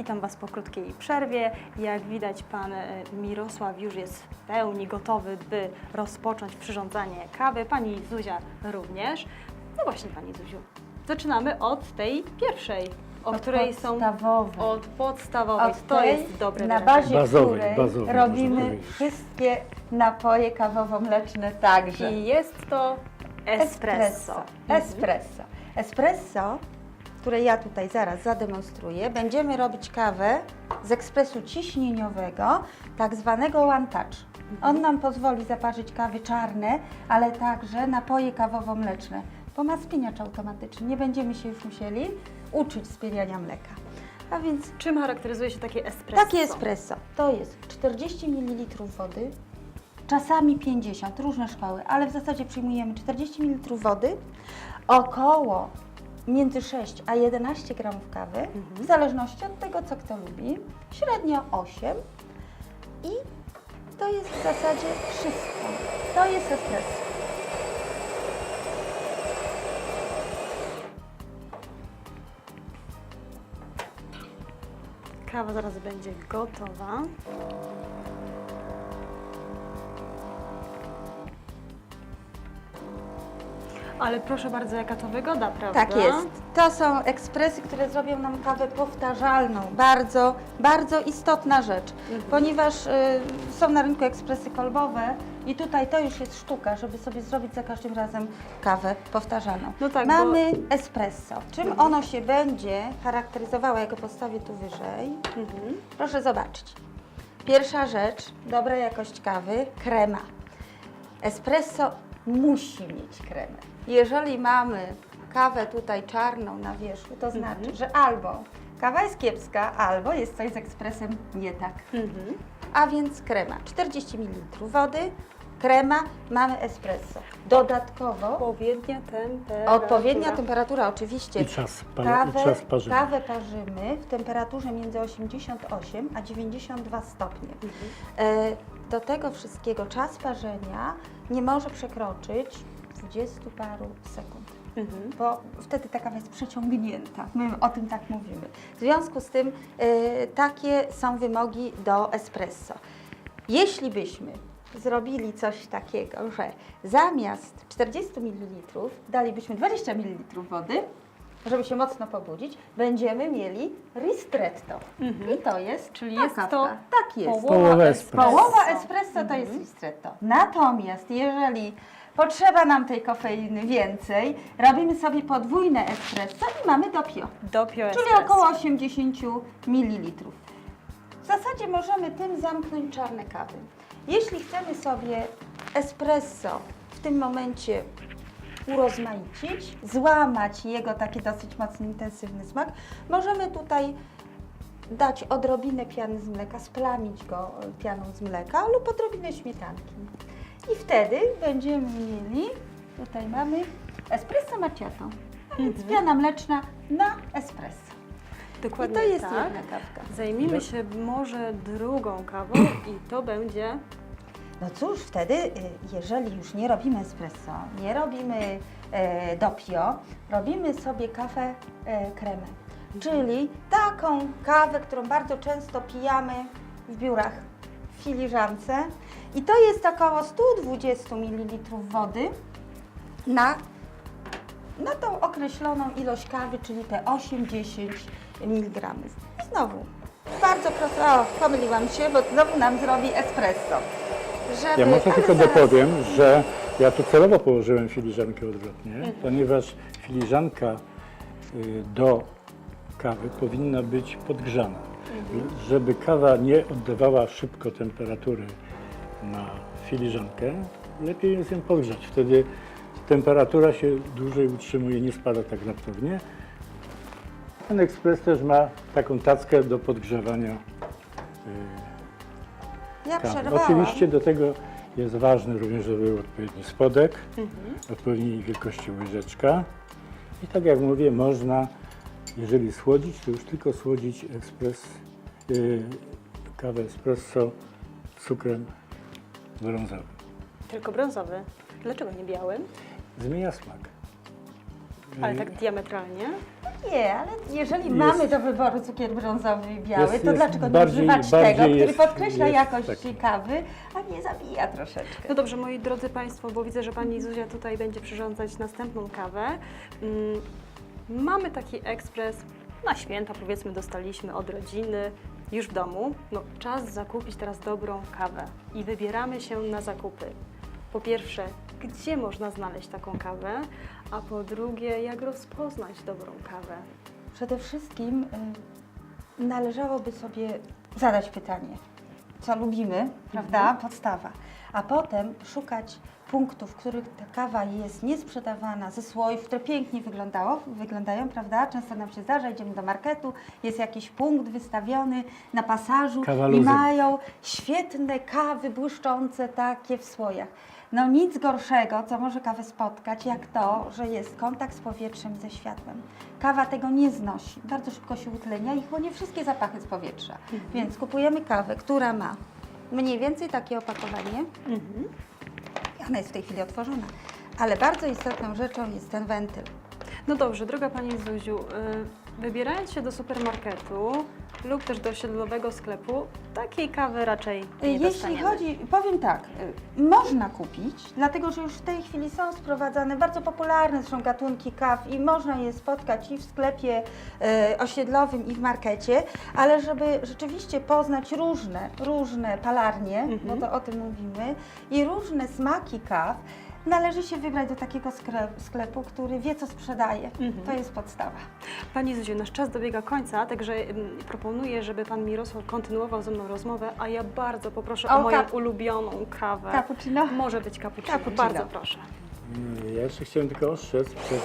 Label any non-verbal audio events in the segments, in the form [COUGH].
Witam Was po krótkiej przerwie. Jak widać, Pan e, Mirosław już jest w pełni gotowy, by rozpocząć przyrządzanie kawy. Pani Zuzia również. No właśnie, Pani Zuziu, zaczynamy od tej pierwszej, o Od której są... podstawowej. Od podstawowej. Od to tej, jest dobre Na wyrażenie. bazie Bazowej, której bazowej, robimy powiedzieć. wszystkie napoje kawowo-mleczne także. I jest to espresso. Mhm. Espresso. Espresso, które ja tutaj zaraz zademonstruję, będziemy robić kawę z ekspresu ciśnieniowego, tak zwanego one touch. On nam pozwoli zaparzyć kawy czarne, ale także napoje kawowo-mleczne, bo ma spieniacz automatyczny. Nie będziemy się już musieli uczyć spieniania mleka. A więc Czym charakteryzuje się takie espresso? takie espresso to jest 40 ml wody, czasami 50, różne szkoły, ale w zasadzie przyjmujemy 40 ml wody, około między 6 a 11 gramów kawy, w zależności od tego, co kto lubi, średnio 8 i to jest w zasadzie wszystko. To jest espresso. Kawa zaraz będzie gotowa. Ale proszę bardzo, jaka to wygoda, prawda? Tak jest. To są ekspresy, które zrobią nam kawę powtarzalną. Bardzo, bardzo istotna rzecz, Mhm. ponieważ y, są na rynku ekspresy kolbowe i tutaj to już jest sztuka, żeby sobie zrobić za każdym razem kawę powtarzalną. No tak, bo- Mamy espresso. Czym ono się będzie charakteryzowało, jak go postawię tu wyżej? Mhm. Proszę zobaczyć. Pierwsza rzecz, dobra jakość kawy, krema. Espresso musi mieć kremę. Jeżeli mamy kawę tutaj czarną na wierzchu, to znaczy, że albo kawa jest kiepska, albo jest coś z ekspresem nie tak. Mhm. A więc krema. 40 ml wody, krema, mamy espresso. Dodatkowo Odpowiednia temperatura. odpowiednia temperatura oczywiście. I czas, pa, Kawę, i czas parzenia. kawę parzymy w temperaturze między 88 a 92 stopnie. E, Do tego wszystkiego czas parzenia nie może przekroczyć 20 paru sekund, Mhm. bo wtedy ta kawa jest przeciągnięta. My o tym tak mówimy. W związku z tym e, takie są wymogi do espresso. Jeśli byśmy zrobili coś takiego, że zamiast 40 ml dalibyśmy 20 ml wody, żeby się mocno pobudzić, będziemy mieli ristretto. I to jest Mhm. Czyli jest kawka. to tak jest. połowa Połowa espresso. Połowa espresso to jest ristretto. Natomiast jeżeli potrzeba nam tej kofeiny więcej, robimy sobie podwójne espresso i mamy doppio, Doppio czyli espresso. około 80 ml. W zasadzie możemy tym zamknąć czarne kawy. Jeśli chcemy sobie espresso w tym momencie urozmaicić, złamać jego taki dosyć mocno intensywny smak, możemy tutaj dać odrobinę piany z mleka, splamić go e, pianą z mleka lub odrobinę śmietanki. I wtedy będziemy mieli, tutaj mamy espresso macchiato, a więc piana mleczna na espresso. I Dokładnie to jest tak. jedna kawka. Zajmijmy się może drugą kawą i to będzie No cóż, wtedy, y, jeżeli już nie robimy espresso, nie robimy e, doppio, robimy sobie kawę e, kremę. Czyli taką kawę, którą bardzo często pijamy w biurach, w filiżance. I to jest około 120 ml wody na, na tą określoną ilość kawy, czyli te 8-10 mg. Znowu, bardzo prosto, o, pomyliłam się, bo znowu nam zrobi espresso. Żeby, Ja może tylko dopowiem, że ja tu celowo położyłem filiżankę odwrotnie, Mhm. ponieważ filiżanka y, do kawy powinna być podgrzana. Mhm. Żeby kawa nie oddawała szybko temperatury na filiżankę, lepiej jest ją podgrzać. Wtedy temperatura się dłużej utrzymuje, nie spada tak raptownie. Ten ekspres też ma taką tackę do podgrzewania y, Ja tak, przerwałam. oczywiście do tego jest ważne również, żeby był odpowiedni spodek, odpowiedniej wielkości łyżeczka. I tak jak mówię, można, jeżeli słodzić, to już tylko słodzić ekspres, yy, kawę espresso cukrem brązowym. tylko brązowy. Dlaczego nie białym? Zmienia smak. Ale Yy, tak diametralnie. Nie, ale jeżeli Jest- mamy do wyboru cukier brązowy i biały, Jest- to jest dlaczego nie bardziej- używać bardziej tego, który jest- podkreśla jest jakość taki. kawy, a nie zabija troszeczkę. No dobrze, moi drodzy Państwo, bo widzę, że Pani Zuzia tutaj będzie przyrządzać następną kawę. Mm, Mamy taki ekspres na święta, powiedzmy, dostaliśmy od rodziny, już w domu. No, czas zakupić teraz dobrą kawę i wybieramy się na zakupy. Po pierwsze, gdzie można znaleźć taką kawę, a po drugie, jak rozpoznać dobrą kawę. Przede wszystkim y, należałoby sobie zadać pytanie, co lubimy, prawda? Podstawa. A potem szukać punktów, w których ta kawa jest niesprzedawana ze słoiw, które pięknie wyglądało, wyglądają, prawda? Często nam się zdarza, idziemy do marketu, jest jakiś punkt wystawiony na pasażu Kawa i mają świetne kawy błyszczące takie w słojach. No nic gorszego, co może kawę spotkać, jak to, że jest kontakt z powietrzem i ze światłem. Kawa tego nie znosi, bardzo szybko się utlenia i chłonie wszystkie zapachy z powietrza. Więc kupujemy kawę, która ma mniej więcej takie opakowanie. Ona jest w tej chwili otworzona. Ale bardzo istotną rzeczą jest ten wentyl. No dobrze, droga Pani Zuziu, y, wybierając się do supermarketu lub też do osiedlowego sklepu, takiej kawy raczej nie Jeśli dostaniemy. chodzi, powiem tak, y, można kupić, dlatego że już w tej chwili są sprowadzane bardzo popularne zresztą gatunki kaw i można je spotkać i w sklepie y, osiedlowym i w markecie, ale żeby rzeczywiście poznać różne, różne palarnie, bo to o tym mówimy, i różne smaki kaw, należy się wybrać do takiego sklepu, który wie co sprzedaje. To jest podstawa. Pani Zuziu, nasz czas dobiega końca, także mm, proponuję, żeby Pan Mirosław kontynuował ze mną rozmowę, a ja bardzo poproszę o, O, moją kap- ulubioną kawę. Cappuccino? Może być cappuccino. Cappuccino. Bardzo proszę. Ja jeszcze chciałem tylko ostrzec przed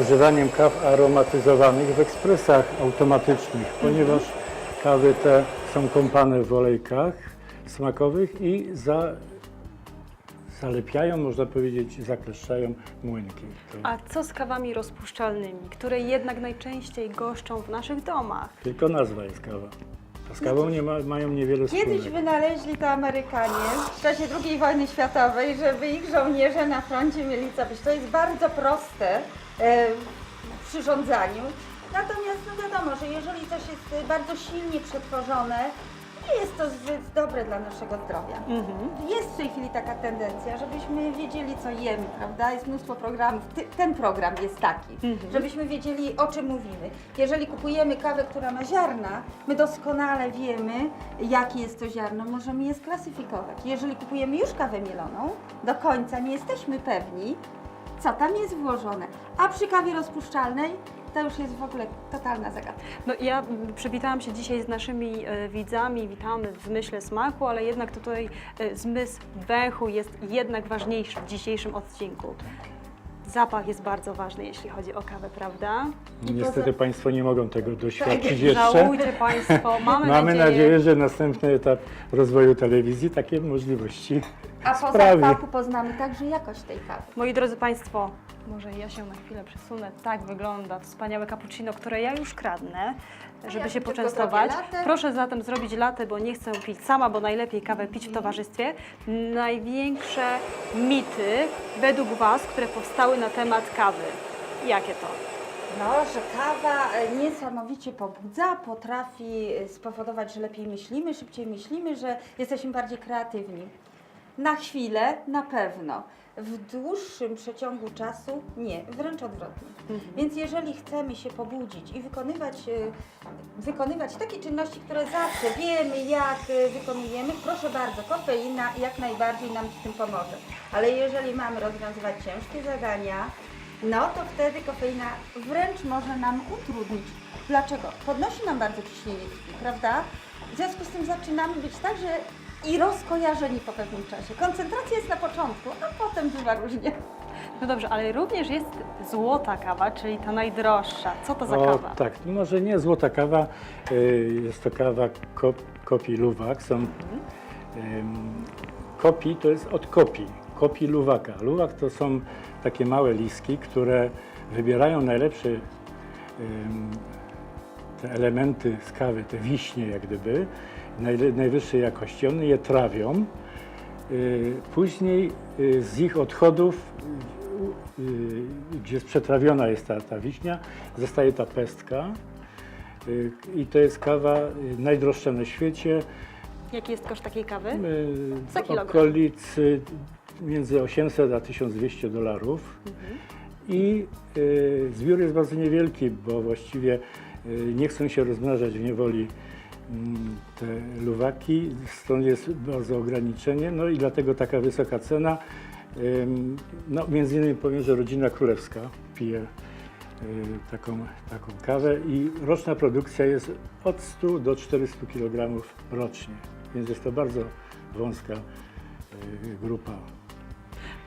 używaniem kaw aromatyzowanych w ekspresach automatycznych, ponieważ kawy te są kąpane w olejkach smakowych i za, zalepiają, można powiedzieć, zakleszczają młynki. To A co z kawami rozpuszczalnymi, które jednak najczęściej goszczą w naszych domach? tylko nazwa jest kawa. A z kawą nie ma, mają niewiele Kiedyś wspólnego. wynaleźli to Amerykanie w czasie II wojny światowej, żeby ich żołnierze na froncie mieli co pić. To jest bardzo proste e, w przyrządzaniu. Natomiast no wiadomo, że jeżeli coś jest bardzo silnie przetworzone, nie jest to zbyt dobre dla naszego zdrowia. Jest w tej chwili taka tendencja, żebyśmy wiedzieli, co jemy, prawda? Jest mnóstwo programów. Ty, ten program jest taki, żebyśmy wiedzieli, o czym mówimy. Jeżeli kupujemy kawę, która ma ziarna, my doskonale wiemy, jakie jest to ziarno, możemy je sklasyfikować. Jeżeli kupujemy już kawę mieloną, do końca nie jesteśmy pewni, co tam jest włożone. A przy kawie rozpuszczalnej to już jest w ogóle totalna zagadka. No ja przywitałam się dzisiaj z naszymi e, widzami, witamy w zmyśle smaku, ale jednak tutaj e, zmysł węchu jest jednak ważniejszy w dzisiejszym odcinku. Zapach jest bardzo ważny, jeśli chodzi o kawę, prawda? Niestety Państwo nie mogą tego Tak, doświadczyć jeszcze. Żałujcie Państwo, mamy, [LAUGHS] Mamy nadzieję, że następny etap rozwoju telewizji takie możliwości A po sprawi. zapachu poznamy także jakość tej kawy. Moi drodzy Państwo, może ja się na chwilę przesunę. Tak wygląda wspaniałe cappuccino, które ja już kradnę, żeby ja się tylko poczęstować. zrobię latte. Proszę zatem zrobić latę, bo nie chcę pić sama, bo najlepiej kawę pić w towarzystwie. Największe mity według Was, które powstały na temat kawy. Jakie to? No, że kawa e, niesamowicie pobudza, potrafi e, spowodować, że lepiej myślimy, szybciej myślimy, że jesteśmy bardziej kreatywni. Na chwilę na pewno. W dłuższym przeciągu czasu nie, wręcz odwrotnie. Więc jeżeli chcemy się pobudzić i wykonywać, e, wykonywać takie czynności, które zawsze wiemy, jak e, wykonujemy, proszę bardzo, kofeina jak najbardziej nam w tym pomoże. Ale jeżeli mamy rozwiązywać ciężkie zadania, no to wtedy kofeina wręcz może nam utrudnić. Dlaczego? Podnosi nam bardzo ciśnienie krwi, prawda? W związku z tym zaczynamy być także i rozkojarzeni po pewnym czasie. Koncentracja jest na początku, a potem bywa różnie. No dobrze, ale również jest złota kawa, czyli ta najdroższa. Co to za O, kawa? tak, może nie złota kawa, y, jest to kawa kop, kopi luwak. Są, ym, kopi to jest od kopi, kopi luwaka. Luwak to są takie małe listki, które wybierają najlepsze ym, te elementy z kawy, te wiśnie jak gdyby, najwyższej jakości. One je trawią. Y, Później y, z ich odchodów y, gdzie przetrawiona jest ta, ta wiśnia, zostaje ta pestka. I to jest kawa najdroższa na świecie. Jaki jest koszt takiej kawy? Za kilogram. okolicy między 800 a 1200 dolarów. Mhm. I zbiór jest bardzo niewielki, bo właściwie nie chcą się rozmnażać w niewoli te luwaki, stąd jest bardzo ograniczenie, no i dlatego taka wysoka cena. No, między innymi powiem, że rodzina królewska pije y, taką, taką kawę i roczna produkcja jest od 100 do 400 kg rocznie, więc jest to bardzo wąska y, grupa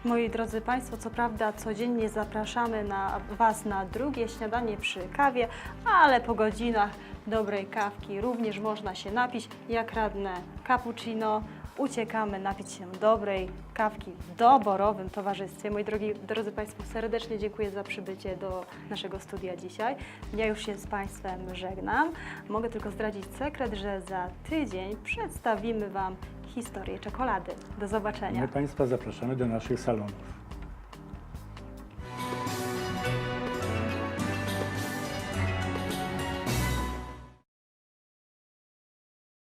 Moi drodzy Państwo, co prawda codziennie zapraszamy na Was na drugie śniadanie przy kawie, ale po godzinach dobrej kawki również można się napić. Jak radne cappuccino, uciekamy napić się dobrej kawki w doborowym towarzystwie. Moi drogi, drodzy Państwo, serdecznie dziękuję za przybycie do naszego studia dzisiaj. Ja już się z Państwem żegnam. Mogę tylko zdradzić sekret, że za tydzień przedstawimy Wam historię czekolady. Do zobaczenia. My Państwa zapraszamy do naszych salonów.